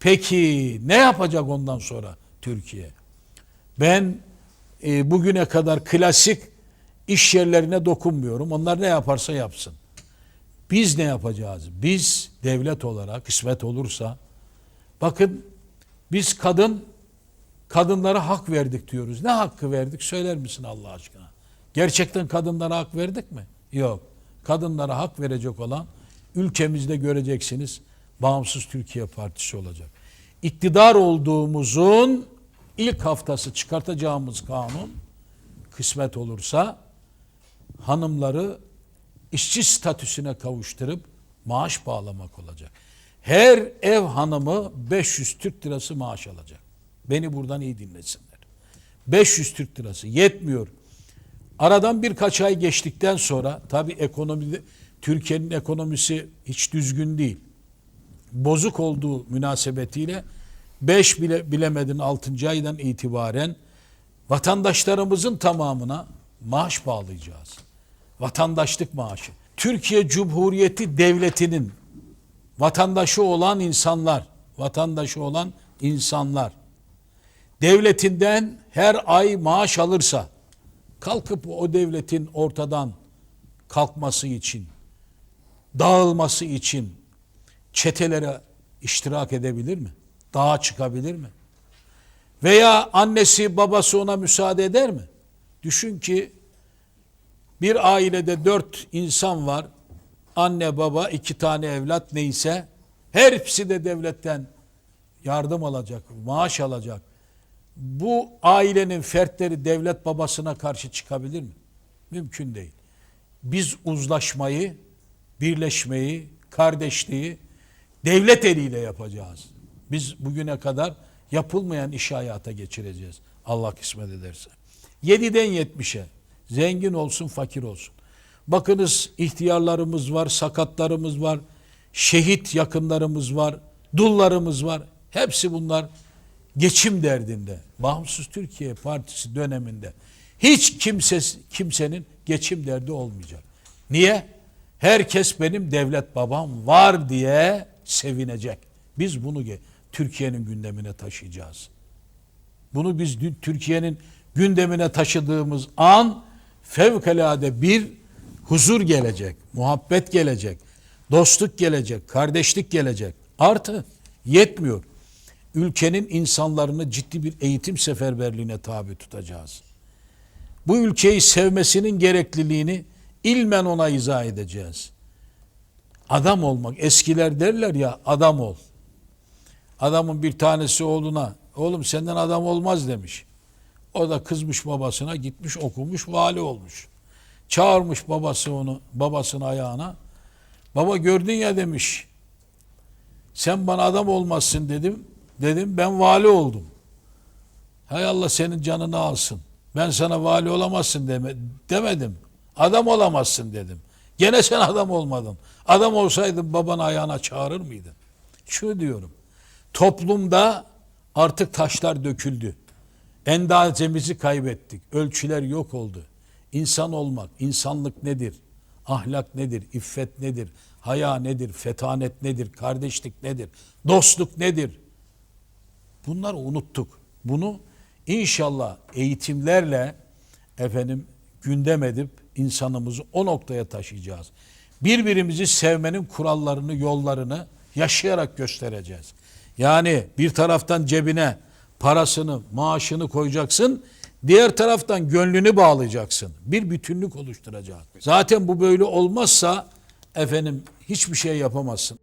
Peki ne yapacak ondan sonra Türkiye? Ben e, bugüne kadar klasik iş yerlerine dokunmuyorum. Onlar ne yaparsa yapsın. Biz ne yapacağız? Biz devlet olarak kısmet olursa bakın biz kadın kadınlara hak verdik diyoruz. Ne hakkı verdik söyler misin Allah aşkına? Gerçekten kadınlara hak verdik mi? Yok. Kadınlara hak verecek olan ülkemizde göreceksiniz Bağımsız Türkiye Partisi olacak. İktidar olduğumuzun ilk haftası çıkartacağımız kanun kısmet olursa hanımları işçi statüsüne kavuşturup maaş bağlamak olacak. Her ev hanımı 500 Türk lirası maaş alacak. Beni buradan iyi dinlesinler. 500 Türk lirası yetmiyor. Aradan birkaç ay geçtikten sonra tabii ekonomide Türkiye'nin ekonomisi hiç düzgün değil. Bozuk olduğu münasebetiyle 5 bile bilemedin 6. aydan itibaren vatandaşlarımızın tamamına maaş bağlayacağız. Vatandaşlık maaşı. Türkiye Cumhuriyeti Devleti'nin vatandaşı olan insanlar, vatandaşı olan insanlar devletinden her ay maaş alırsa kalkıp o devletin ortadan kalkması için, dağılması için çetelere iştirak edebilir mi? Dağa çıkabilir mi? Veya annesi babası ona müsaade eder mi? Düşün ki bir ailede dört insan var. Anne baba iki tane evlat neyse hepsi de devletten yardım alacak, maaş alacak. Bu ailenin fertleri devlet babasına karşı çıkabilir mi? Mümkün değil. Biz uzlaşmayı, birleşmeyi, kardeşliği devlet eliyle yapacağız. Biz bugüne kadar yapılmayan işi hayata geçireceğiz. Allah kısmet ederse. 7'den 70'e zengin olsun fakir olsun. Bakınız ihtiyarlarımız var, sakatlarımız var, şehit yakınlarımız var, dullarımız var. Hepsi bunlar geçim derdinde. Bağımsız Türkiye Partisi döneminde hiç kimse kimsenin geçim derdi olmayacak. Niye? Herkes benim devlet babam var diye sevinecek. Biz bunu Türkiye'nin gündemine taşıyacağız. Bunu biz Türkiye'nin gündemine taşıdığımız an fevkalade bir huzur gelecek, muhabbet gelecek, dostluk gelecek, kardeşlik gelecek. Artı yetmiyor. Ülkenin insanlarını ciddi bir eğitim seferberliğine tabi tutacağız. Bu ülkeyi sevmesinin gerekliliğini ilmen ona izah edeceğiz. Adam olmak, eskiler derler ya adam ol. Adamın bir tanesi oğluna oğlum senden adam olmaz demiş. O da kızmış babasına gitmiş okumuş vali olmuş. Çağırmış babası onu babasının ayağına. Baba gördün ya demiş. Sen bana adam olmazsın dedim. Dedim ben vali oldum. Hay Allah senin canını alsın. Ben sana vali olamazsın deme, demedim. Adam olamazsın dedim. Gene sen adam olmadın. Adam olsaydın baban ayağına çağırır mıydın? Şunu diyorum. Toplumda artık taşlar döküldü. Endazemizi kaybettik. Ölçüler yok oldu. İnsan olmak, insanlık nedir? Ahlak nedir? İffet nedir? Haya nedir? Fetanet nedir? Kardeşlik nedir? Dostluk nedir? Bunları unuttuk. Bunu inşallah eğitimlerle efendim gündem edip insanımızı o noktaya taşıyacağız. Birbirimizi sevmenin kurallarını, yollarını yaşayarak göstereceğiz. Yani bir taraftan cebine parasını, maaşını koyacaksın, diğer taraftan gönlünü bağlayacaksın. Bir bütünlük oluşturacak. Zaten bu böyle olmazsa efendim hiçbir şey yapamazsın.